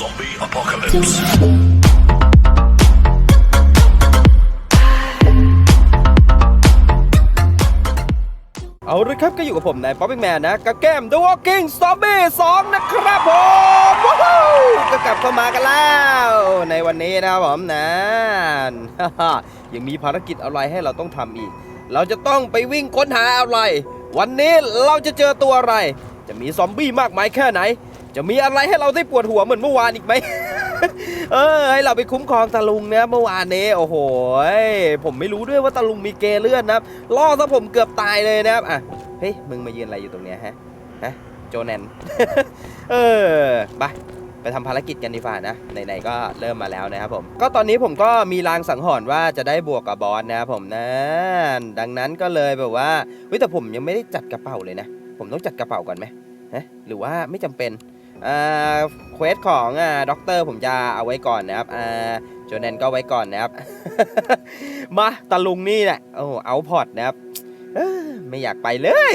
Zombie apocalypse. เอาละครับก็อยู่กับผมนายป๊อปปี้แมนนะ กับเกม The Walking Zombie 2 นะครับผมว้าวก็กลับเข้ามากันแล้ว ในวันนี้นะครับผมนะยังมีภารกิจอะไรให้เราต้องทำอีก เราจะต้องไปวิ่งค้นหาอะไร วันนี้เราจะเจอตัวอะไร จะมีซอมบี้มากมายแค่ไหน จะมีอะไรให้เราได้ปวดหัวเหมือนเมื่อวานอีกไหม เออ ให้เราไปคุ้มครองตาลุงนะเมื่อวานนี้โอ้โหผมไม่รู้ด้วยว่าตาลุงมีเกเลื่อนนะครับล่อซะผมเกือบตายเลยนะครับอะเฮ้ยมึงมายืนอะไรอยู่ตรงเนี้ยฮะฮะโจแนนเออไปไปทำภารกิจกันดีกว่านะไหนๆก็เริ่มมาแล้วนะครับผม ก็ตอนนี้ผมก็มีรางสังหรณ์ว่าจะได้บวกกับบอสนะครับผมนะดังนั้นก็เลยแบบว่าเฮ้ยแต่ผมยังไม่ได้จัดกระเป๋าเลยนะ ผมต้องจัดกระเป๋าก่อนไหมฮะหรือว่าไม่จำเป็น เควสของอ่าด็อกเตอร์ผมจะเอาไว้ก่อนนะครับอ่าโจแนนก็ไว้ก่อนนะครับ มาตะลุงนี่แหละโอ้เอาพอร์ตนะครับไม่อยากไปเลย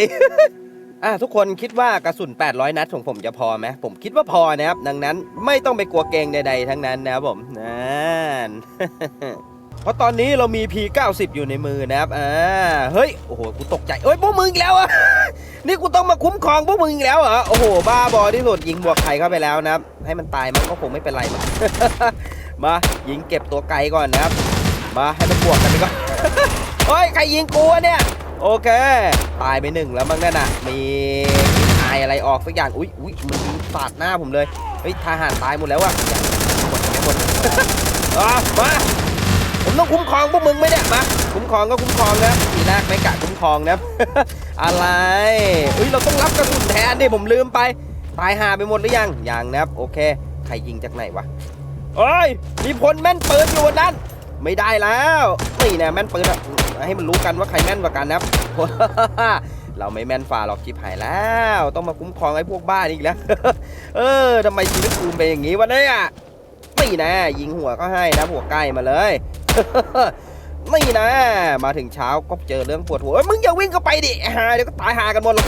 อ่าทุกคนคิดว่ากระสุน 800 นัดของผมจะพอไหมผมคิดว่าพอนะครับ ดังนั้นไม่ต้องไปกลัวเกงใดๆทั้งนั้นนะครับผมนั่น ราะตอนนี้เรามี P90 อยู่ในมือนะครับอ่าเฮ้ยโอ้โหกูตกใจเอ้ยพวกมึงอีกแล้วอะนี่กูต้องมาคุ้มครองพวกมึงอีกแล้วเหรอโอ้โหบ้าบอที่สุดยิงบวกไข่เข้าไปแล้วนะครับ ให้มันตายมันก็คงไม่เป็นไรมั้งมายิงเก็บตัวไกลก่อนนะครับ มาให้มันบวกกันไปก่อนเฮ้ยใครยิงกูเนี่ยโอเค ตายไปหนึ่งแล้วมั้งนั่นน่ะ มีอายอะไรออกสักอย่าง อุ้ยอุ้ยมันยิงสาดหน้าผมเลย เฮ้ยทหารตายหมดแล้วอะหมดหมดอะมา ต้องคุ้มครองพวกมึงไหมเนี่ยมาคุ้มครองก็คุ้มครองนะทีแรกไม่กะคุ้มครองนะ อะไรเฮ้ยเราต้องรับกระสุนแทนดิผมลืมไป ตายหาไปหมดหรือยังยังนะครับโอเคใครยิงจากไหนวะเอ้ยมีพลแม่นปืนอยู่บนนั้น ไม่ได้แล้วนี่นะแม่นปืนอะให้มันรู้กันว่าใครแม่นกว่ากันนะครับเราไม่แม่นฝ่าหรอกจิบหายแล้ว ต้องมาคุ้มครองไอ้พวกบ้านี่อีกแล้ว เออทำไมชีวิตกูเป็นอย่างนี้วะเนี่ยนี่นะยิงหัวก็ให้นะหัวใกล้มาเลย นี่นะ มาถึงเช้าก็เจอเรื่องปวดหัวมึงอย่าวิ่งเข้าไปดิหาเดี๋ยวก็ตายหากันหมดหรอก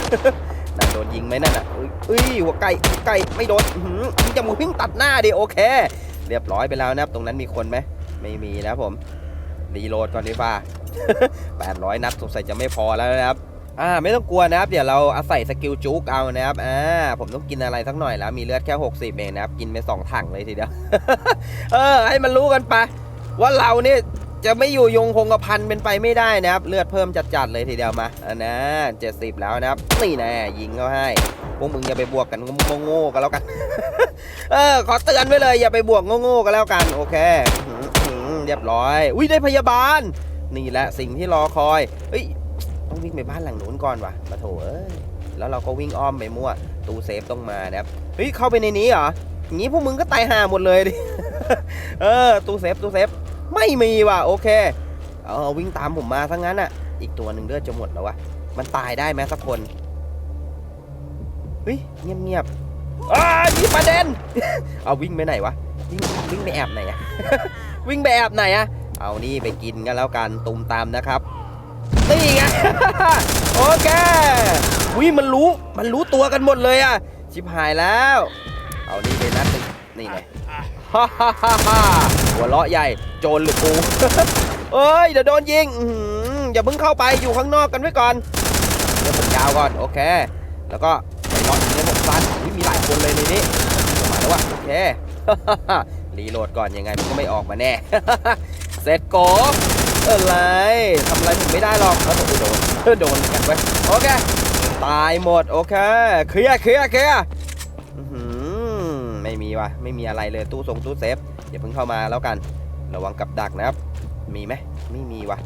นั่นโดนยิงไหมนั่นอะเอ้ยเอ้ยหัวไก่ไก่ไม่โดนมึงจะมึงวิ่งตัดหน้าดิโอเค เรียบร้อยไปแล้วนะครับตรงนั้นมีคนไหมไม่มีนะผมรีโหลดก่อนดีฟ้า800 นัดสงสัยจะไม่พอแล้วนะครับอ่าไม่ต้องกลัวนะครับ เดี๋ยวเราอาศัยสกิลจุกเอานะครับอ่าผมต้องกินอะไรสักหน่อยแล้วมีเลือดแค่ 60 เองนะครับ กินไปสองถังเลยทีเดียว เออ ให้มันรู้กันไป ว่าเราเนี่ยจะไม่อยู่ยงคงกระพันเป็นไปไม่ได้นะครับ เลือดเพิ่มจัดๆเลยทีเดียวมาอันนะเจ็ดสิบแล้วนะครับนี่แน่ยิงเขาให้พวกมึงอย่าไปบวกกันโง่ๆกันแล้วกัน เออ ขอเตือนไว้เลยอย่าไปบวกโง่ๆกันแล้วกัน โอเคเรียบร้อยอุ้ยได้พยาบาล นี่แหละสิ่งที่รอคอยเฮ้ยต้องวิ่งไปบ้านหลังนู้นก่อนวะมาโถเอ้ยแล้วเราก็วิ่งอ้อมไปมั่วตู้เซฟต้องมานะครับเฮ้ยเข้าไปในนี้เหรออย่างนี้พวกมึงก็ตายห่าหมดเลยดิเออตู้เซฟตู้เซฟ ไม่มีว่ะโอเคเอาวิ่งตามผมมาทั้งนั้นอะ อีกตัวหนึ่งเลือดจะหมดแล้ววะมันตายได้ไหมสักคนเฮ้ยเงียบเงียบๆอ้ามีประเด็น เอาวิ่งไปไหนวะวิ่งวิ่งไปแอบไหนอะวิ่งไปแอบไหนอะเอานี่ไปกินกันแล้วกันตุมตามนะครับนี่ไงโอเควิมันรู้มันรู้ตัวกันหมดเลยอะชิบหายแล้ว เอานี่ไปนัดหนึ่งนี่ไงฮ่าฮ่าฮ่าฮ่า หัวเราะใหญ่ โจรหรือกูเอ้ย เดี๋ยวโดนยิงอย่าเพิ่งเข้าไปอยู่ข้างนอกกันไว้ก่อนเดี๋ยวผมยาวก่อน โอเค แล้วก็ไปนอนในผมสั้นอุ๊ยมีหลายคนเลยในนี้มาแล้วว่ะโอเครีโหลดก่อนยังไงมันก็ไม่ออกมาแน่ เสร็จโกอะไรทำอะไรผมไม่ได้หรอกแล้วผมโดนโดนกันเว้ยโอเค ตายหมด โอเค เคลียร์เคลียร์เคลียร์ไม่มีว่ะ ไม่มีอะไรเลยตู้ทรงตู้เซฟ อย่าเพิ่งเข้ามาแล้วกัน ระวังกับดักนะครับ มีไหมไม่มีว่ะ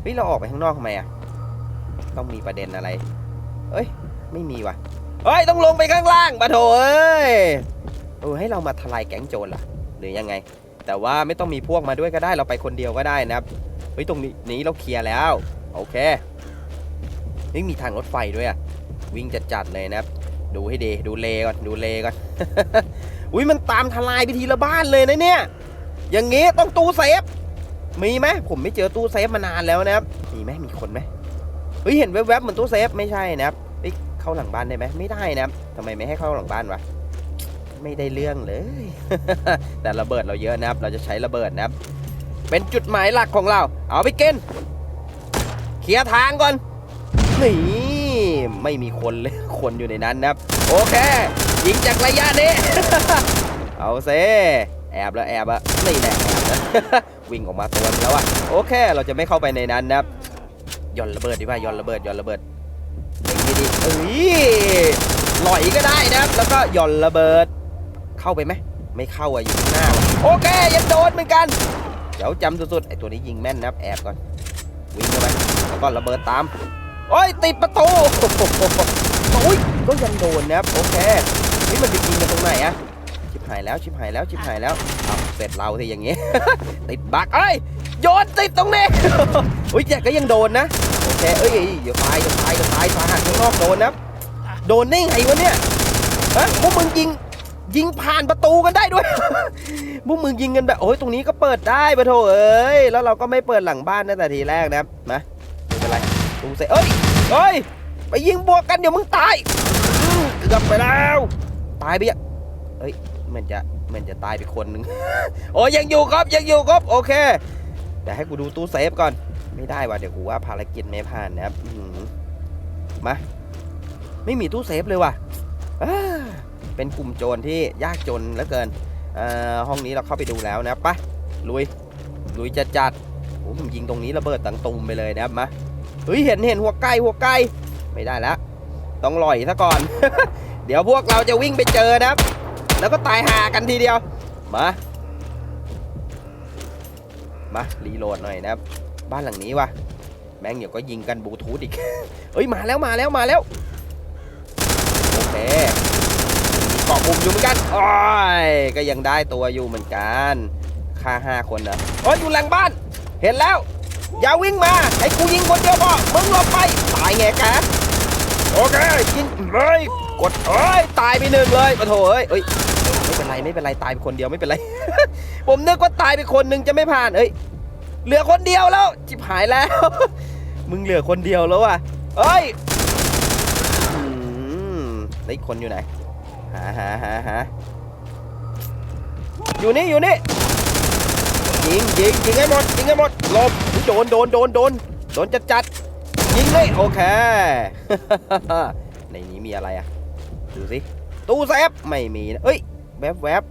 เฮ้ยเราออกไปข้างนอกทำไมอะต้องมีประเด็นอะไร เอ้ย ไม่มีว่ะเฮ้ย ต้องลงไปข้างล่างมาโถเอ้ยเออให้เรามาทลายแก๊งโจรล่ะ หรือยังไง แต่ว่าไม่ต้องมีพวกมาด้วยก็ได้เราไปคนเดียวก็ได้นะครับ เฮ้ย ตรงนี้นี้เราเคลียร์แล้ว โอเคนี่มีทางรถไฟด้วยอะวิ่งจัดๆเลยนะครับ ดูให้ดี ดูเลก่อน ดูเลก่อน อุ้ยมันตามทลายไปทีละบ้านเลยนะเนี่ย อย่างงี้ต้องตู้เซฟ มีไหมผมไม่เจอตู้เซฟมานานแล้วนะครับ มีไหมมีคนไหมเฮ้ยเห็นแวบๆเหมือนตู้เซฟไม่ใช่นะครับเฮ้ยเข้าหลังบ้านได้ไหมไม่ได้นะครับทำไมไม่ให้เข้าหลังบ้านวะ ไม่ได้เรื่องเลย แต่ระเบิดเราเยอะนะครับ เราจะใช้ระเบิดนะครับ เป็นจุดหมายหลักของเรา เอาไปกินเคลียร์ทางก่อน นี่ ไม่มีคนเลย คนอยู่ในนั้นนะครับ โอเค ยิงจากระยะนี้ เอาเซแอบแล้วแอบอะนี่แน่แอบนะวิ่งออกมาตัวนแล้วอะโอเค เราจะไม่เข้าไปในนั้นนะครับย่อนระเบิดดีกว่าย่อนระเบิดย่อนระเบิดเล็งดีๆเอ้ยลอยก็ได้นะครับ แล้วก็ย่อนระเบิด เข้าไปไหมไม่เข้าอะอยู่ข้างหน้า โอเคยังโดนเหมือนกัน เดี๋ยวจำสุดๆไอตัวนี้ยิงแม่นนะครับแอบก่อนวิ่งเข้าไปแล้วก็ระเบิดตามโอ้ยติดประตูโอ้ยก็ยังโดนนะครับโอเค นี่มันไปยิงกันตรงไหนอะชิบหายแล้วชิบหายแล้วชิบหายแล้วเอาเสร็จเราสิอย่างงี้ติดบักเอ้ยโยนติดตรงนี้อุ้ยแจกก็ยังโดนนะโอเคเอ้ยเดี๋ยวตายเดี๋ยวตายเดี๋ยวตายสาหัสข้างนอกโดนนับโดนได้ไงวะเนี่ยฮะพวกมึงยิงยิงผ่านประตูกันได้ด้วยพวกมึงยิงกันแบบโอ้ยตรงนี้ก็เปิดได้ปะโถเอ้ยแล้วเราก็ไม่เปิดหลังบ้านตั้งแต่ทีแรกนะครับนะไม่เป็นไรตูเสเอ้ยเอ้ยไปยิงบวกกันเดี๋ยวมึงตายเกือบไปแล้ว ตายไปยังเอ้ยเหมันจะเหมันจะตายไปคนหนึ่ง โอ้ยยังอยู่ครับยังอยู่ครับโอเคแต่ให้กูดูตู้เซฟก่อน ไม่ได้ว่ะเดี๋ยวกูว่าภารกิจไม่ผ่านนะครับอื้อหือมาไม่มีตู้เซฟเลยว่ะเป็นกลุ่มโจรที่ยากจนเหลือเกินอ่อห้องนี้เราเข้าไปดูแล้วนะปะลุยลุยจะจัดโอ้ผมยิงตรงนี้ระเบิดตังตุมไปเลยนะครับมาเฮ้ยเห็นเห็นหัวไก่หัวไก่ไม่ได้แล้วต้องลอยซะก่อน เดี๋ยวพวกเราจะวิ่งไปเจอนะครับ แล้วก็ตายหากันทีเดียว มา มารีโหลดหน่อยนะครับ บ้านหลังนี้วะแม่งเดี๋ยวก็ยิงกันบลูทูธอีก เอ้ยมาแล้วมาแล้วมาแล้ว โอเคมีเกาะมุมอยู่เหมือนกันโอ้ยก็ยังได้ตัวอยู่เหมือนกันฆ่าห้าคนนะโอ้ยอยู่หลังบ้าน เห็นแล้ว อย่าวิ่งมา ให้กูยิงคนเดียวพอมึงหลบไป ตายไงแกโอเคยิงเลย กดเอ้ยตายไปหนึ่งเลยปะโถเอ้ยเอ้ยไม่เป็นไรไม่เป็นไรตายไปคนเดียวไม่เป็นไร ผมนึกว่าตายไปคนหนึ่งจะไม่ผ่านเอ้ยเหลือคนเดียวแล้วจิบหายแล้ว มึงเหลือคนเดียวแล้วว่ะเอ้ยอืมแล้วอีกคนอยู่ไหนหาหาหาหาอยู่นี่อยู่นี่ยิงยิงยิงให้หมดยิงให้หมดลบโดนโดนโดนโดนโดนจัดจัดยิงเลยโอเคในนี้มีอะไรอะ ดูสิตู้เซฟไม่มีนะเอ้ยแวบแวบ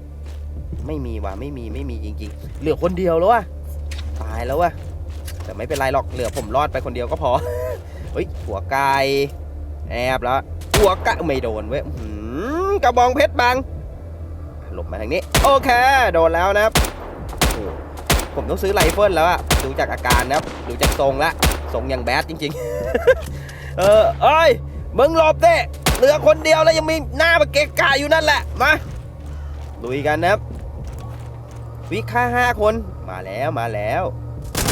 ไม่มีว่ะไม่มีไม่มีจริง ๆ เหลือคนเดียวแล้ววะตายแล้ววะแต่ไม่เป็นไรหรอกเหลือผมรอดไปคนเดียวก็พอเฮ้ยหัวไก่แอบแล้วหัวกะไม่โดนเว้ยกระบองเพชรบังหลบมาทางนี้ โอเค โดนแล้วนะครับผมต้องซื้อไรเฟิลแล้วอะดูจากอาการนะครับดูจากทรงละทรงอย่างแบดจริง ๆ เออเอ้ยมึงหลบเด้ เหลือคนเดียวแล้วยังมีหน้ามาเกะกะอยู่นั่นแหละ มาลุยกันนะครับวิค่าห้าคน มาแล้วมาแล้ว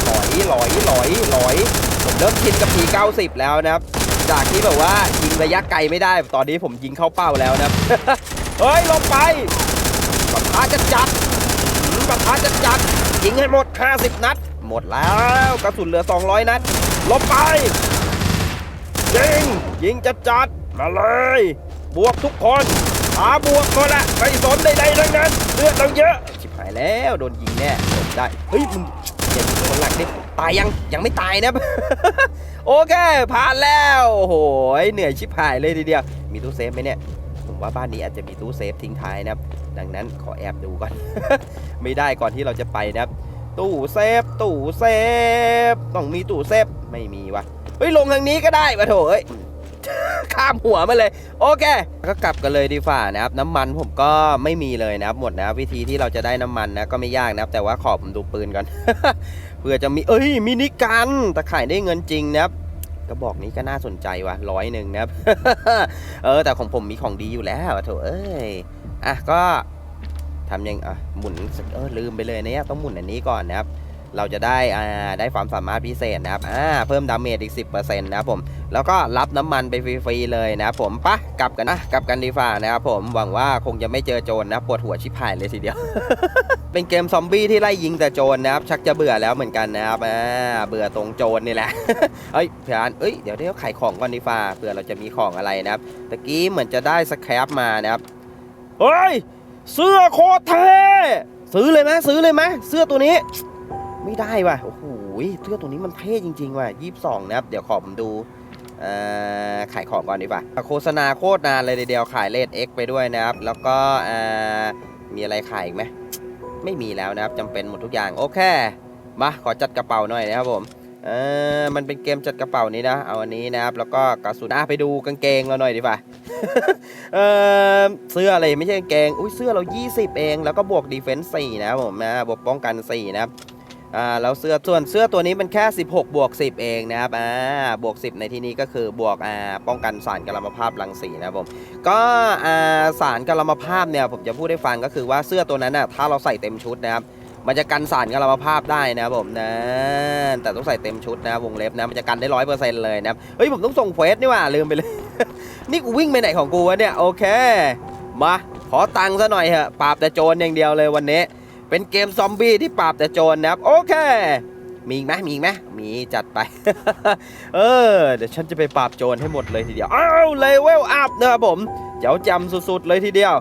หลอยหลอยหลอยหลอย ผมเริ่มชินกับที90 แล้วนะครับ จากที่แบบว่ายิงระยะไกลไม่ได้ ตอนนี้ผมยิงเข้าเป้าแล้วนะครับ เฮ้ยลงไปปะทะจะจัดปะทะจะจัด ยิงให้หมด 50 นัด หมดแล้วกระสุนเหลือ 200 นัดลงไป ยิง ยิงจะจัด มาเลย บวกทุกคนหาบวกหมดละไม่สนใดๆทั้งนั้นเลือดเราเยอะ ชิบหายแล้วโดนยิงแน่หลบได้ เฮ้ยมึงเจ็บคนหลักดิตายยังยังไม่ตายนะโอเค ผ่านแล้วโอ้โหเหนื่อยชิบหายเลยทีเดียว มีตู้เซฟไหมเนี่ยผมว่าบ้านนี้อาจจะมีตู้เซฟทิ้งท้ายนะครับ ดังนั้นขอแอบดูก่อน ไม่ได้ก่อนที่เราจะไปนะครับ ตู้เซฟ ตู้เซฟ ต้องมีตู้เซฟ ไม่มีวะเฮ้ยลงทางนี้ก็ได้ปะโถเอ้ย ข้ามหัวมาเลย โอเค ก็กลับกันเลยดีฝ่านะครับ น้ำมันผมก็ไม่มีเลยนะครับ หมดนะวิธีที่เราจะได้น้ำมันนะ ก็ไม่ยากนะครับ แต่ว่าขอผมดูปืนก่อน เพื่อจะมี เอ้ย มินิกันแต่ขายได้เงินจริงนะครับกระบอกนี้ก็น่าสนใจว่ะร้อยหนึ่งนะครับ เออ แต่ของผมมีของดีอยู่แล้วอะโถเอ้ย อะ ก็ทำยังอะหมุนเออลืมไปเลยเนี่ยต้องหมุนอันนี้ก่อนนะครับ เราจะได้อ่าได้ความสามารถพิเศษนะครับอ่าเพิ่มดาเมจอีก 10%นะครับผม แล้วก็รับน้ำมันไปฟรีๆเลยนะครับผมปะกลับกันนะกลับกันดีฝ่านะครับผมหวังว่าคงจะไม่เจอโจรนะปวดหัวชิบหายเลยทีเดียว เป็นเกมซอมบี้ที่ไล่ยิงแต่โจรนะครับชักจะเบื่อแล้วเหมือนกันนะครับอ่าเบื่อตรงโจรนี่แหละเอ้ยเพื่อนเอ้ยเดี๋ยวเดี๋ยวขายของก่อนดีฝ่าเผื่อเราจะมีของอะไรนะครับตะกี้เหมือนจะได้สแครปมานะครับเฮ้ยเสื้อโคตรเท่ซื้อเลยไหมซื้อเลยไหมเสื้อตัวนี้ ไม่ได้ว่ะโอ้โหเสื้อตัวนี้มันเท่จริงๆว่ะยี่สิบสองนะครับเดี๋ยวขอผมดู ขายของก่อนดีกว่าโฆษณาโคตรนานเลยเดียวขายเลด X ไปด้วยนะครับ แล้วก็มีอะไรขายอีกไหมไม่มีแล้วนะครับจำเป็นหมดทุกอย่างโอเคมาขอจัดกระเป๋าหน่อยนะครับผมเออมันเป็นเกมจัดกระเป๋านี้นะ เอาอันนี้นะครับ แล้วก็กระสุนอะไปดูกางเกงเราหน่อยดีกว่าเออเสื้ออะไรไม่ใช่กางเกง อุ้ยเสื้อเรา 20 เอง แล้วก็บวกดีเฟนส์4นะครับผมนะ บวกป้องกัน 4 นะครับ อ่าแล้วเสื้อส่วนเสื้อตัวนี้มันแค่ 16 บวก 10 เองนะครับอ่าบวก 10 ในที่นี้ก็คือบวกอ่าป้องกันสารกัลมภาพรังสีนะครับผมก็อ่าสารกัลมภาพเนี่ยผมจะพูดให้ฟังก็คือว่าเสื้อตัวนั้นน่ะถ้าเราใส่เต็มชุดนะครับมันจะกันสารกัลมภาพได้นะครับผมนะแต่ต้องใส่เต็มชุดนะวงเล็บนะมันจะกันได้ร้อยเปอร์เซ็นต์เลยนะครับเฮ้ยผมต้องส่งเควสนี่ว่าลืมไปเลย นี่กูวิ่งไปไหนของกูวะเนี่ยโอเคมาขอตังค์ซะหน่อยเถอะปราบแต่โจรอย่างเดียวเลยวันนี้ เป็นเกมซอมบี้ที่ปราบแต่โจรนะครับ โอเค มีไหมมีไหมมีจัดไป เออ เดี๋ยวฉันจะไปปราบโจรให้หมดเลยทีเดียวอ้าวเลเวลอัพนะครับผมเจ้าจำสุดๆเลยทีเดียว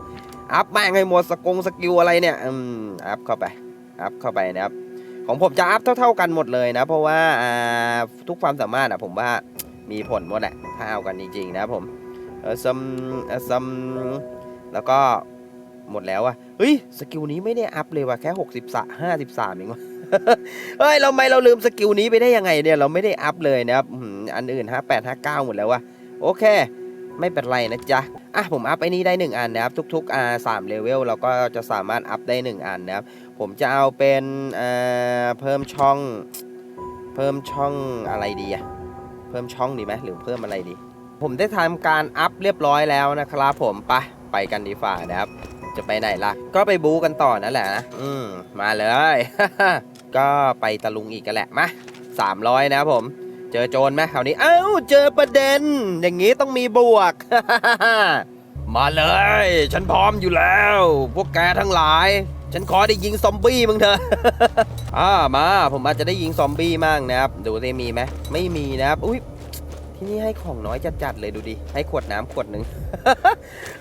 อัพแม่งให้หมดสกงสกิลอะไรเนี่ยอืมอัพเข้าไปอัพเข้าไปนะครับ ของผมจะอัพเท่า ๆกันหมดเลยนะ เพราะว่าทุกความสามารถอะผมว่ามีผลหมดแหละถ้าเอากันจริงๆนะผมเออซัมเออซัมแล้วก็ หมดแล้วอะเฮ้ย สกิลนี้ไม่ได้อัพเลยว่ะแค่60สะ53เองวะเฮ้ย เราไม่เราลืมสกิลนี้ไปได้ยังไงเนี่ย เราไม่ได้อัพเลยนะครับอื้อหืออันอื่น58 59หมดแล้วว่ะโอเค ไม่เป็นไรนะจ๊ะ อะผมอัพไอ้นี้ได้ 1 อันนะครับ ทุกๆอ่าสามเลเวลเราก็จะสามารถอัพได้ 1 อันนะครับ ผมจะเอาเป็นอ่อเพิ่มช่อง เพิ่มช่องอะไรดีอะเพิ่มช่องดีไหมหรือเพิ่มอะไรดี ผมได้ทำการอัพเรียบร้อยแล้วนะครับ ผมไปไปกันดีฝ่านะครับ จะไปไหนล่ะ ก็ไปบู๊กันต่อนั่นแหละนะอืมมาเลย ก็ไปตะลุงอีกกันแหละมาสามร้อยนะครับผม เจอโจรไหมคราวนี้ เอ้า เจอประเด็น อย่างนี้ต้องมีบวก มาเลย ฉันพร้อมอยู่แล้ว พวกแกทั้งหลาย ฉันขอได้ยิงซอมบี้มึงเถอะ อ่ามา ผมอาจจะได้ยิงซอมบี้มั่งนะครับ ดูซิมีไหมไม่มีนะครับ อุ้ย ที่นี่ให้ของน้อยจัดๆเลยดูดิ ให้ขวดน้ำขวดหนึ่ง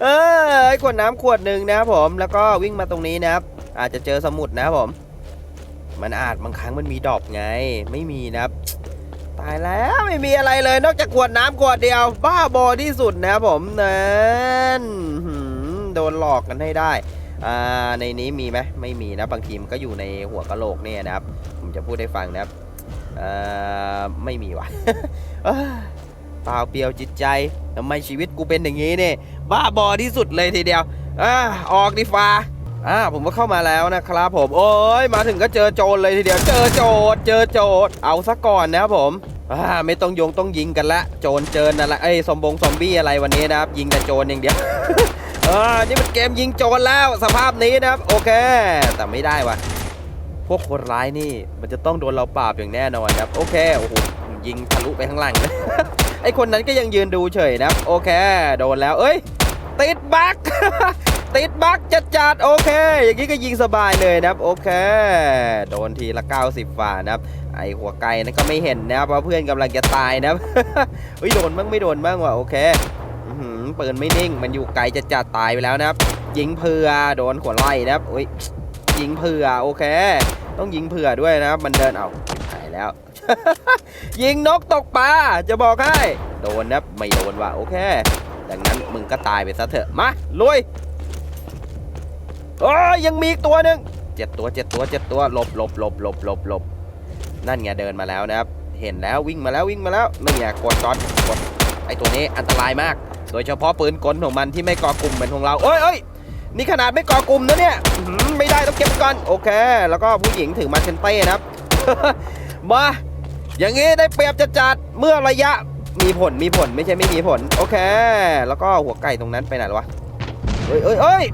เออให้ขวดน้ำขวดหนึ่งนะครับผม แล้วก็วิ่งมาตรงนี้นะครับ อาจจะเจอสมุดนะครับผม มันอาจบางครั้งมันมีดอกไง ไม่มีนะครับ ตายแล้วไม่มีอะไรเลย นอกจากขวดน้ำขวดเดียว บ้าบอที่สุดนะครับผมนั่นโดนหลอกกันให้ได้ในนี้มีไหมไม่มีนะบางทีมันก็อยู่ในหัวกะโหลกเนี่ยนะครับ ผมจะพูดให้ฟังนะครับไม่มีว่ะ เปล่าเปลี่ยวจิตใจทำไมชีวิตกูเป็นอย่างนี้เนี่ยบ้าบอที่สุดเลยทีเดียวอ่าออกดีฟ้าอ่าผมก็เข้ามาแล้วนะครับผมโอ้ยมาถึงก็เจอโจรเลยทีเดียวเจอโจรเจอโจรเอาซะก่อนนะครับผมอ่าไม่ต้องโยงต้องยิงกันละโจรเจอนั่นแหละเอ้ยซอมบงซอมบี้อะไรวันนี้นะครับยิงแต่โจรอย่างเดียวเออนี่มันเกมยิงโจรแล้วสภาพนี้นะครับโอเค แต่ไม่ได้ว่ะพวกคนร้ายนี่มันจะต้องโดนเราปราบอย่างแน่นอนครับ โอเคโอ้โหยิงทะลุไปข้างหลังเลย ไอคนนั้นก็ยังยืนดูเฉยนะ โอเค โดนแล้ว เอ้ย ติดบัก ติดบักจัดจัดๆโอเค อย่างนี้ก็ยิงสบายเลยนะครับ โอเค โดนทีละ 90ฝ่านะครับ ไอหัวไก่นั่นก็ไม่เห็นนะครับว่าเพื่อนกำลังจะตายนะครับเฮ้ย โดนบ้างไม่โดนบ้างว่ะ โอเคอื้อหือปืนไม่นิ่ง มันอยู่ไกลจะจัดตายไปแล้วนะครับ ยิงเผื่อ โดนขวดไล่นะครับอุ้ย ยิงเผื่อ โอเค ต้องยิงเผื่อด้วยนะครับ มันเดินเอาหายแล้ว ยิงนกตกปลาจะบอกให้ โดนนะไม่โดนว่ะโอเค ดังนั้นมึงก็ตายไปซะเถอะ มาลุยโอ้ยังมีอีกตัวหนึ่งเจ็ดตัวเจ็ดตัวเจ็ดตัวหลบหลบหลบหลบหลบหลบนั่นไงเดินมาแล้วนะครับ เห็นแล้ววิ่งมาแล้ววิ่งมาแล้วนี่ไงกดจอดกดไอตัวนี้อันตรายมาก โดยเฉพาะปืนกลของมันที่ไม่ก่อกลุ่มเหมือนของเราเอ้ยเอ้ยนี่ขนาดไม่ก่อกลุ่มนะเนี่ยไม่ได้ต้องเก็บก่อนโอเค แล้วก็ผู้หญิงถือมาเชนเต้นะครับมา อย่างงี้ได้เปรียบจัดจัดเมื่อระยะมีผลมีผลไม่ใช่ไม่มีผล โอเค แล้วก็หัวไก่ตรงนั้นไปไหนววะเอ้ยเอ้ยเอ้ย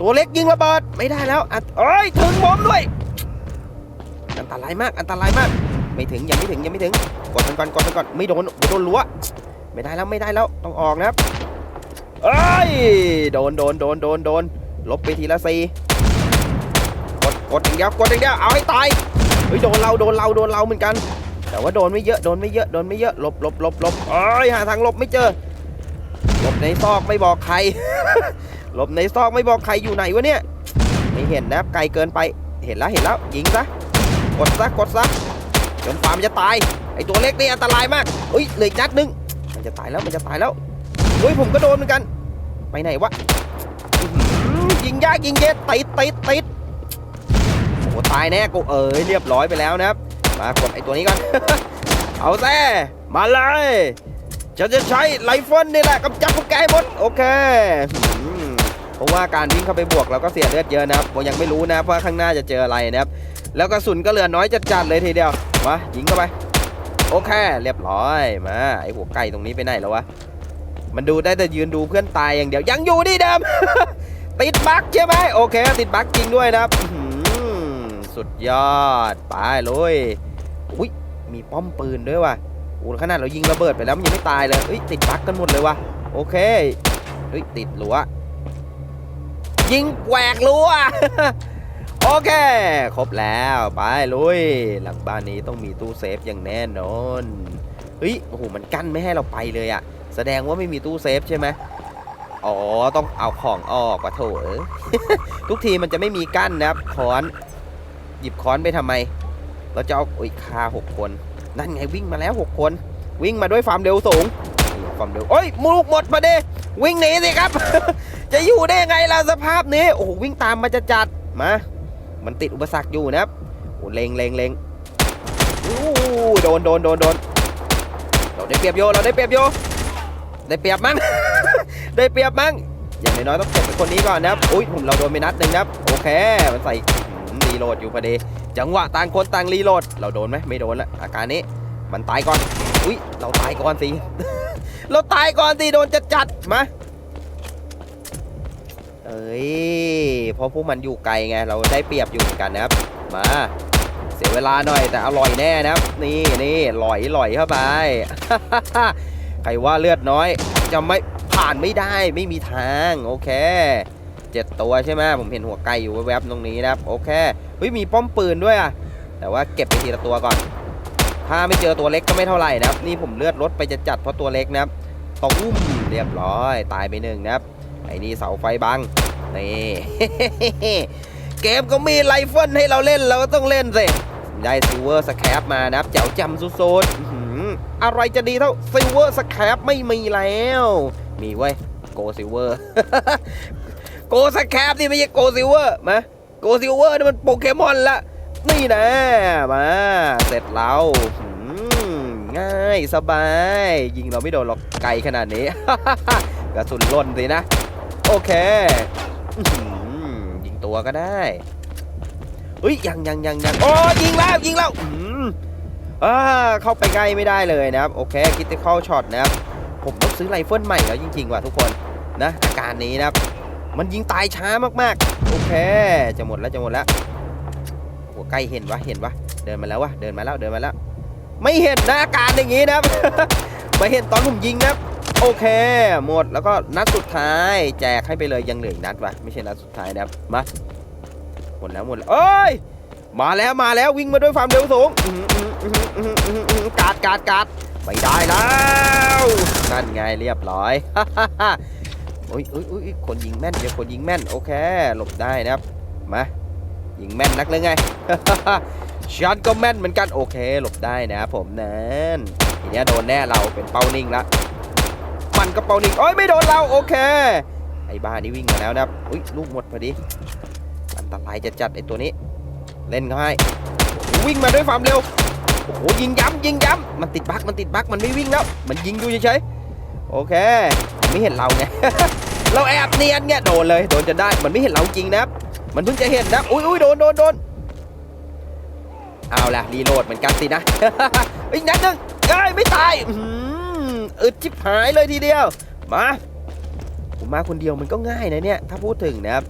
ตัวเล็กยิงระเบิดไม่ได้แล้วอัดเอ้ยถึงผมด้วย อันตรายมากอันตรายมาก ไม่ถึงยังไม่ถึงยังไม่ถึงกดมันก่อนกดมันก่อนไม่โดนโดนรั้วไม่ได้แล้วไม่ได้แล้วต้องออกนะครับเอ้ยโดนโดนโดนโดนโดนลบไปทีละสี่กดกดอย่างเดียวกดอย่างเดียวเอาให้ตายเฮ้ยโดนเราโดนเราโดนเราเหมือนกัน แต่ว่าโดนไม่เยอะโดนไม่เยอะโดนไม่เยอะหลบหลบหลบหลบเอ้ยหาทางหลบไม่เจอหลบในซอกไม่บอกใครหลบในซอกไม่บอกใครอยู่ไหนวะเนี่ยไม่เห็นนะไกลเกินไปเห็นแล้วเห็นแล้วยิงซะกดซะกดซะจนฟาร์มนจะตายไอตัวเล็กนี่อันตรายมากอุ้ยเหลืออกนัดหนึงมันจะตายแล้วมันจะตายแล้วอุ้ยผมก็โดนเหมือนกัน ไปไหนวะยิงยากยิงเย็ดติดติดติดโอ้ตายแน่กูเอ๋ยเรียบร้อยไปแล้วนะครับ มากดไอตัวนี้ก่อน เอาแซ่มาเลยฉันจะใช้ไรเฟิลนี่แหละกำจัดพวกแกหมดโอเคอืมเพราะว่าการวิ่งเข้าไปบวกเราก็เสียเลือดเยอะนะครับผมยังไม่รู้นะว่าข้างหน้าจะเจออะไรนะครับ แล้วกระสุนก็เหลือน้อยจัดๆเลยทีเดียวมายิงเข้าไป โอเค เรียบร้อยมาไอหัวไก่ตรงนี้ไปไหนแล้ววะมันดูได้แต่ยืนดูเพื่อนตายอย่างเดียวยังอยู่ที่เดิมติดบั๊กใช่ไหมโอเค ติดบั๊กจริงด้วยนะครับสุดยอด ไปเลย อุ้ยมีป้อมปืนด้วยว่ะโอ้ขนาดเรายิงระเบิดไปแล้วมันยังไม่ตายเลยเอ้ยติดบั๊กกันหมดเลยว่ะโอเคเฮ้ยติดรั้วยิงแหวกรั้วโอเค ครบแล้วไปลุย หลังบ้านนี้ต้องมีตู้เซฟอย่างแน่นอนเฮ้ยโอ้โหมันกั้นไม่ให้เราไปเลยอะแสดงว่าไม่มีตู้เซฟใช่ไหมอ๋อต้องเอาของออกว่ะโถเอ้ยทุกทีมันจะไม่มีกั้นนะครับค้อน หยิบค้อนไปทำไม เราจะเอาอ้ยคาหกคน นั่นไงวิ่งมาแล้วหกคน วิ่งมาด้วยความเร็วสูงความเร็วโอ้ยมูกหมดมาเดวิ่งหนีสิครับ จะอยู่ได้ยังไงล่ะสภาพนี้ โอ้โหวิ่งตามมาจะจัดมา มันติดอุปสรรคอยู่นะครับโอ้เลงเลงเลงโอ้โดนโดนโดนโดนเราได้เปรียบโยเราได้เปรียบโยได้เปรียบมั้ง ได้เปรียบมั้ง อย่างน้อยๆต้องเก็บเป็นคนนี้ก่อนนะครับ อุ้ยผมเราโดนไปนัดหนึ่งนะครับ โอเค มันใส่หืมรีโหลดอยู่พอดี จังหวะต่างคนต่างรีโหลด เราโดนไหมไม่โดนละอาการนี้ มันตายก่อน อุ้ยเราตายก่อนสิ เราตายก่อนสิโดนจัดจัดมา เอ้ยเพราะพวกมันอยู่ไกลไงเราได้เปรียบอยู่เหมือนกันนะครับ มา เสียเวลาหน่อยแต่อร่อยแน่นะครับ นี่นี่ลอยลอยเข้าไปใครว่าเลือดน้อยจะไม่ผ่านไม่ได้ไม่มีทางโอเค เจ็ดตัวใช่ไหมผมเห็นหัวไก่อยู่แวบๆตรงนี้นะครับโอเคเฮ้ยมีป้อมปืนด้วยอะแต่ว่าเก็บไปทีละตัวก่อน ถ้าไม่เจอตัวเล็กก็ไม่เท่าไหร่นะครับ นี่ผมเลือดลดไปจะจัดเพราะตัวเล็กนะครับตุ้มเรียบร้อยตายไปหนึ่งนะครับไอ้นี่เสาไฟบังนี่เกมก็มีไรเฟิลให้เราเล่นเราก็ต้องเล่นสิได้ซิลเวอร์สแครปมานะครับเจ๋วจำสุดๆอื้อะไรจะดีเท่าซิลเวอร์สแครปไม่มีแล้ว มีเว้ยโกซิลเวอร์โก กสแครปนี่ไม่ใช่โกซิลเวอร์มาโกซิลเวอร์นี่มันโปเกมอนละนี่นะมาเสร็จแล้วง่ายสบาย ยิงเราไม่โดนหรอกไกลขนาดนี้ กระสุนล่นสินะ โอเคยิงตัวก็ได้เฮ้ยยังยังยังยังโอ้ยิงแล้วยิงแล้วอื้อหืออ่าเข้าไปใกล้ไม่ได้เลยนะครับ โอเคคิดจะเข้าช็อตนะครับ ผมต้องซื้อไรเฟิลใหม่แล้วจริงๆว่ะทุกคนนะอาการนี้นะครับ มันยิงตายช้ามากๆ โอเค จะหมดแล้วจะหมดแล้วโอ้ใกล้เห็นวะเห็นวะเดินมาแล้ววะเดินมาแล้วเดินมาแล้ว ไม่เห็นนะอาการอย่างนี้นะไม่เห็นตอนผมยิงนะโอเค หมดแล้วก็นัดสุดท้าย แจกให้ไปเลยยังเหลืออีกนัดวะไม่ใช่นัดสุดท้ายนะมาหมดแล้วหมดแล้วเอ้ยมาแล้วมาแล้ววิ่งมาด้วยความเร็วสูงกาดกาดกาดไม่ได้แล้วนั่นไงเรียบร้อย อ้ยโอ้ยโอ้ยคนยิงแม่นเดี๋ยวคนยิงแม่นโอเคหลบได้นะครับมายิงแม่นนักเลยไงฉันก็แม่นเหมือนกันโอเคหลบได้นะครับผมนั่นทีนี้โดนแน่เราเป็นเป้านิ่งละมันก็เป่านิ่งโอ้ยไม่โดนเราโอเคไอ้บ้านี่วิ่งมาแล้วนะครับอุ้ยลูกหมดพอดีอันตรายจะจัดไอ้ตัวนี้ เล่นเขาให้วิ่งมาด้วยความเร็วโอ้โหยิงย้ำยิงย้ำมันติดบั๊กมันติดบั๊กมันไม่วิ่งแล้วมันยิงดูเฉยๆโอเคไม่เห็นเราไง เราแอบเนียนไงโดนเลยโดนจะได้มันไม่เห็นเราจริงนะครับมันเพิ่งจะเห็นนะอุ้ยอุ้ยโดนโดนโดนเอาละรีโหลดเหมือนกันสินะอีกนัดหนึงเอ้ยไม่ตายอึดชิบหายเลยทีเดียวมาผมมาคนเดียวมันก็ง่ายนะเนี่ยถ้าพูดถึงนะครับ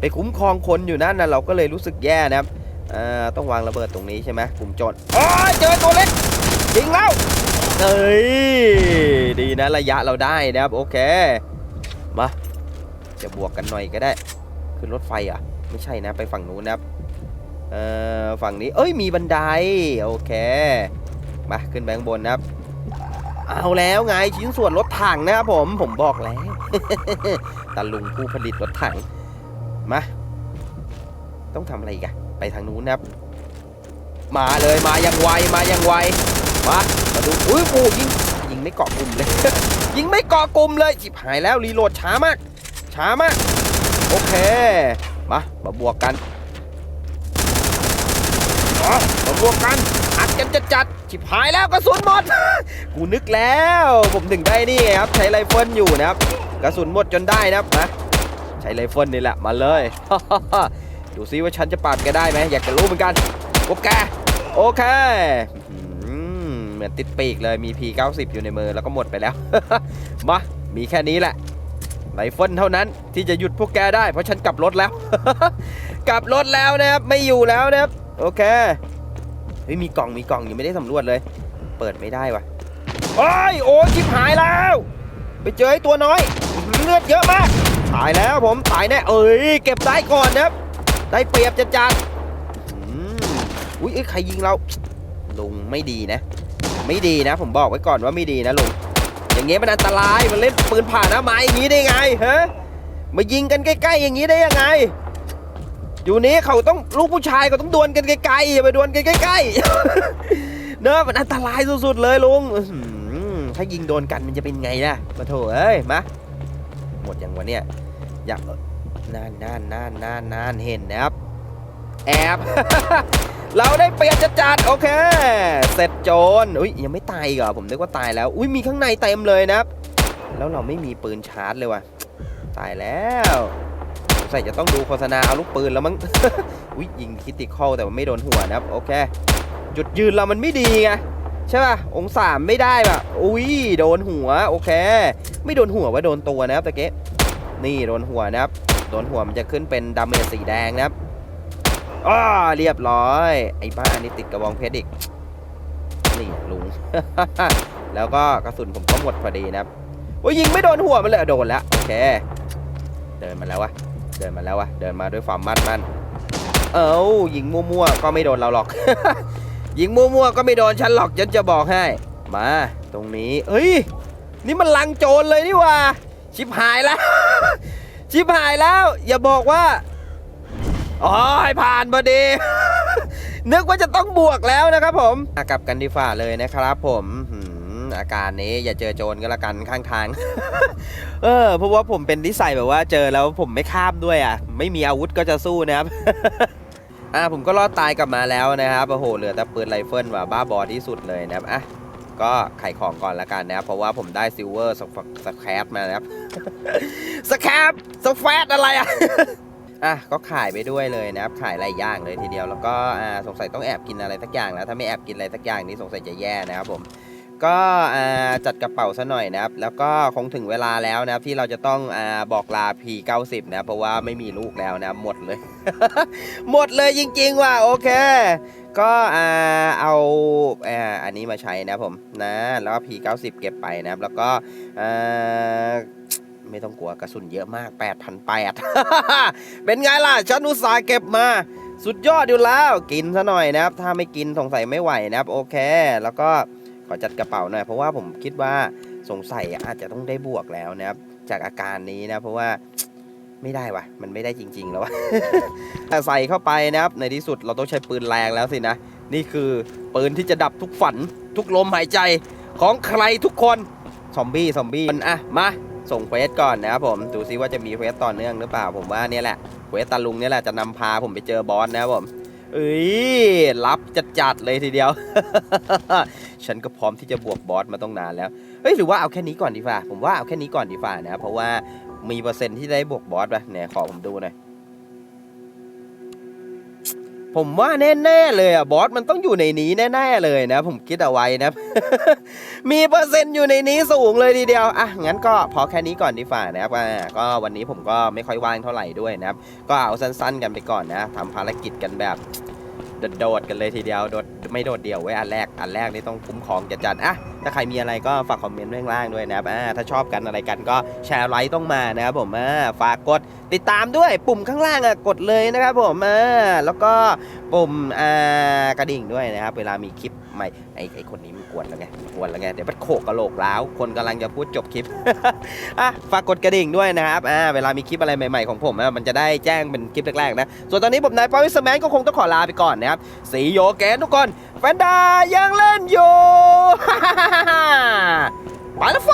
ไปคุ้มครองคนอยู่นั่นนะเราก็เลยรู้สึกแย่นะครับต้องวางระเบิดตรงนี้ใช่ไหมกลุ่มโจรโอ้ยเจอตัวเล็กยิงแล้วเอ้ยดีนะระยะเราได้นะครับโอเค มาจะบวกกันหน่อยก็ได้ ขึ้นรถไฟอะ ไม่ใช่นะไปฝั่งนู้นนะครับเอ่อฝั่งนี้เอ้ยมีบันไดโอเคมาขึ้นไปข้างบนนะครับเอาแล้วไงชิ้นส่วนรถถังนะครับผมผมบอกแล้วตาลุงผู้ผลิตรถถังมาต้องทำอะไรกอะไปทางนู้นนะครับ มาเลยมายังไวมายังไวมามาดูอุ้ยโอ้ยิง งไม่เกาะกลุ่มเลย ยิงไม่เกาะกลุ่มเลยจิบหายแล้วรีโหลดช้ามาก ช้ามาก โอเค มามาบวกกันอ๋อมาบวกกันอัดกันจะจัดจิบหายแล้วกระสุนหมด กูนึกแล้ว ผมถึงได้นี่ครับ ใช้ไรเฟิลอยู่นะครับ กระสุนหมดจนได้นะครับนะใช้ไรเฟิลนี่แหละมาเลยดูซิว่าฉันจะปราบแกได้ไหมอยากจะรู้เหมือนกันโอเคโอเค เหมือนติดปีกเลย มี P90 อยู่ในมือแล้วก็หมดไปแล้ว มา มีแค่นี้แหละไรเฟิลเท่านั้นที่จะหยุดพวกแกได้ เพราะฉันกลับรถแล้ว กลับรถแล้วนะครับไม่อยู่แล้วนะครับโอเคเฮ้ยมีกล่องมีกล่องยังไม่ได้สำรวจเลย เปิดไม่ได้วะโอ้ยโอ้ยชิบหายแล้ว ไปเจอไอ้ตัวน้อย เลือดเยอะมาก ตายแล้วผมตายแน่เอ้ยเก็บได้ก่อนนะครับ ได้เปรียบจัดจัดอุ้ยใครยิงเราลุงไม่ดีนะ ไม่ดีนะ ผมบอกไว้ก่อนว่าไม่ดีนะลุงอย่างเงี้ยมันอันตรายมันเล่นปืนผ่านหน้าไม้อย่างงี้ได้ไงฮะมายิงกันใกล้ ๆ อย่างงี้ได้ยังไง อยู่นี้เขาต้องลูกผู้ชายก็ต้องดวลกันไกลๆอย่าไปดวลกันใกล้ๆเนอะมันอันตรายสุดๆเลยลุงถ้ายิงโดนกันมันจะเป็นไงล่ะมาโถเอ้ยมาหมดอยังวะเนี่ยอยากนานนานนานนานนานเห็นนะครับแอบ เราได้เปรียบจัดจัดๆโอเค เสร็จโจรอุ้ยยังไม่ตายอีกเหรอผมนึกว่าตายแล้ว อุ้ยมีข้างในเต็มเลยนะครับ แล้วเราไม่มีปืนชาร์จเลยว่ะ ตายแล้วสงสัยจะต้องดูโฆษณาเอาลูกปืนแล้วมั้ง อุ้ยยิงคิติคอลแต่ว่าไม่โดนหัวนะครับโอเคจุดยืนเรามันไม่ดีไงใช่ป่ะองศาไม่ได้ป่ะอุ้ยโดนหัวโอเค ไม่โดนหัวว่าโดนตัวนะครับตะเก๊ะนี่โดนหัวนะครับโดนหัวมันจะขึ้นเป็นดาเมจสีแดงนะครับ อ้าเรียบร้อย ไอ้บ้านี่ติดกระบองเพชรอีก นี่ลุง แล้วก็กระสุนผมก็หมดพอดีนะครับโอ้ยยิงไม่โดนหัวมันเลยโดนแล้วโอเค เดินมาแล้ววะ เดินมาแล้ววะ เดินมาด้วยความมั่นมั่นเอ้ายิงมั่วๆก็ไม่โดนเราหรอก ยิงมั่วๆก็ไม่โดนฉันหรอกฉันจะบอกให้ มา ตรงนี้ เฮ้ย นี่มันลังโจรเลยนี่ว่า ชิบหายแล้ว ชิบหายแล้ว อย่าบอกว่า อ๋อให้ผ่านพอดี นึกว่าจะต้องบวกแล้วนะครับผมกลับกันดีฝ่าเลยนะครับ ผมอาการนี้อย่าเจอโจรก็แล้วกันข้างทาง เออ เพราะว่าผมเป็นนิสัยแบบว่าเจอแล้วผมไม่ข้ามด้วยอะ ไม่มีอาวุธก็จะสู้นะครับ อะผมก็รอดตายกลับมาแล้วนะครับ โอ้โห เหลือแต่ปืนไรเฟิลว่ะบ้าบอที่สุดเลยนะครับ อะ ก็ไขของก่อนละกันนะครับ เพราะว่าผมได้ซิลเวอร์สแครปมานะครับ สแครปสแฟตอะไรอะ อะก็ขายไปด้วยเลยนะครับขายหลายอย่างเลยทีเดียวแล้วก็อ่าสงสัยต้องแอบกินอะไรสักอย่างแล้วถ้าไม่แอบกินอะไรสักอย่างนี้สงสัยจะแย่นะครับผมก็อ่าจัดกระเป๋าซะหน่อยนะครับ แล้วก็คงถึงเวลาแล้วนะครับที่เราจะต้องอ่าบอกลา P90 นะครับเพราะว่าไม่มีลูกแล้วนะหมดเลย หมดเลยจริงๆว่ะโอเค ก็อ่าเอาอ่าอันนี้มาใช้นะผมนะแล้วก็ P90 เก็บไปนะครับ แล้วก็อ่า ไม่ต้องกลัวกระสุนเยอะมาก 8,800 เป็นไงล่ะฉันอุตส่าห์เก็บมา สุดยอดอยู่แล้ว กินซะหน่อยนะครับ ถ้าไม่กินสงสัยไม่ไหวนะครับ โอเค แล้วก็ขอจัดกระเป๋าหน่อย เพราะว่าผมคิดว่าสงสัยอาจจะต้องได้บวกแล้วนะครับ จากอาการนี้นะ เพราะว่าไม่ได้วะมันไม่ได้จริง ๆ แล้ววะใส่เข้าไปนะครับ ในที่สุดเราต้องใช้ปืนแรงแล้วสินะ นี่คือปืนที่จะดับทุกฝัน ทุกลมหายใจของใครทุกคน ซอมบี้ ซอมบี้มันอะมา ส่งเควสก่อนนะครับผมดูซิว่าจะมีเควสต่อเนื่องหรือเปล่าผมว่าเนี่ยแหละเควสตาลุงเนี่ยแหละจะนำพาผมไปเจอบอสนะครับผมเอ้ยรับจัดจัดๆเลยทีเดียว ฉันก็พร้อมที่จะบวกบอสมาต้องนานแล้วเฮ้ยหรือว่าเอาแค่นี้ก่อนดีฝ่าผมว่าเอาแค่นี้ก่อนดีฝ่านะเพราะว่ามีเปอร์เซ็นต์ที่ได้บวกบอสป่ะเนี่ยขอผมดูหน่อย ผมว่าแน่ๆเลยอะบอสมันต้องอยู่ในนี้แน่ๆเลยนะ ผมคิดเอาไว้นะ มีเปอร์เซ็นต์อยู่ในนี้สูงเลยทีเดียวอะงั้นก็พอแค่นี้ก่อนดีฝ่านะครับอ่าก็วันนี้ผมก็ไม่ค่อยว่างเท่าไหร่ด้วยนะครับ ก็เอาสั้นๆกันไปก่อนนะทำภารกิจกันแบบ โดดกันเลยทีเดียวโดดไม่โดดเดี่ยวไว้อันแรกอันแรกนี่ต้องคุ้มครองจัดจัดอะถ้าใครมีอะไรก็ฝากคอมเมนต์ไว้ข้างล่างด้วยนะครับอ่าถ้าชอบกันอะไรกันก็แชร์ไลค์ต้องมานะครับผมอ่าฝากกดติดตามด้วยปุ่มข้างล่างอะกดเลยนะครับผมอ่าแล้วก็ปุ่มอ่ากระดิ่งด้วยนะครับ เวลามีคลิปใหม่ไอไอคนนี้ กวนแล้วไงกวนแล้วไงเดี๋ยวมันโขกกระโหลกร้าวคนกำลังจะพูดจบคลิปอะฝากกดกระดิ่งด้วยนะครับอ่าเวลามีคลิปอะไรใหม่ๆของผมมันจะได้แจ้งเป็นคลิปแรกๆนะส่วนตอนนี้ผมนายปาวิสแมนก็คงต้องขอลาไปก่อนนะครับสีโยแกนทุกคนแฟนดายังเล่นอยู่ ไปแล้วไฟ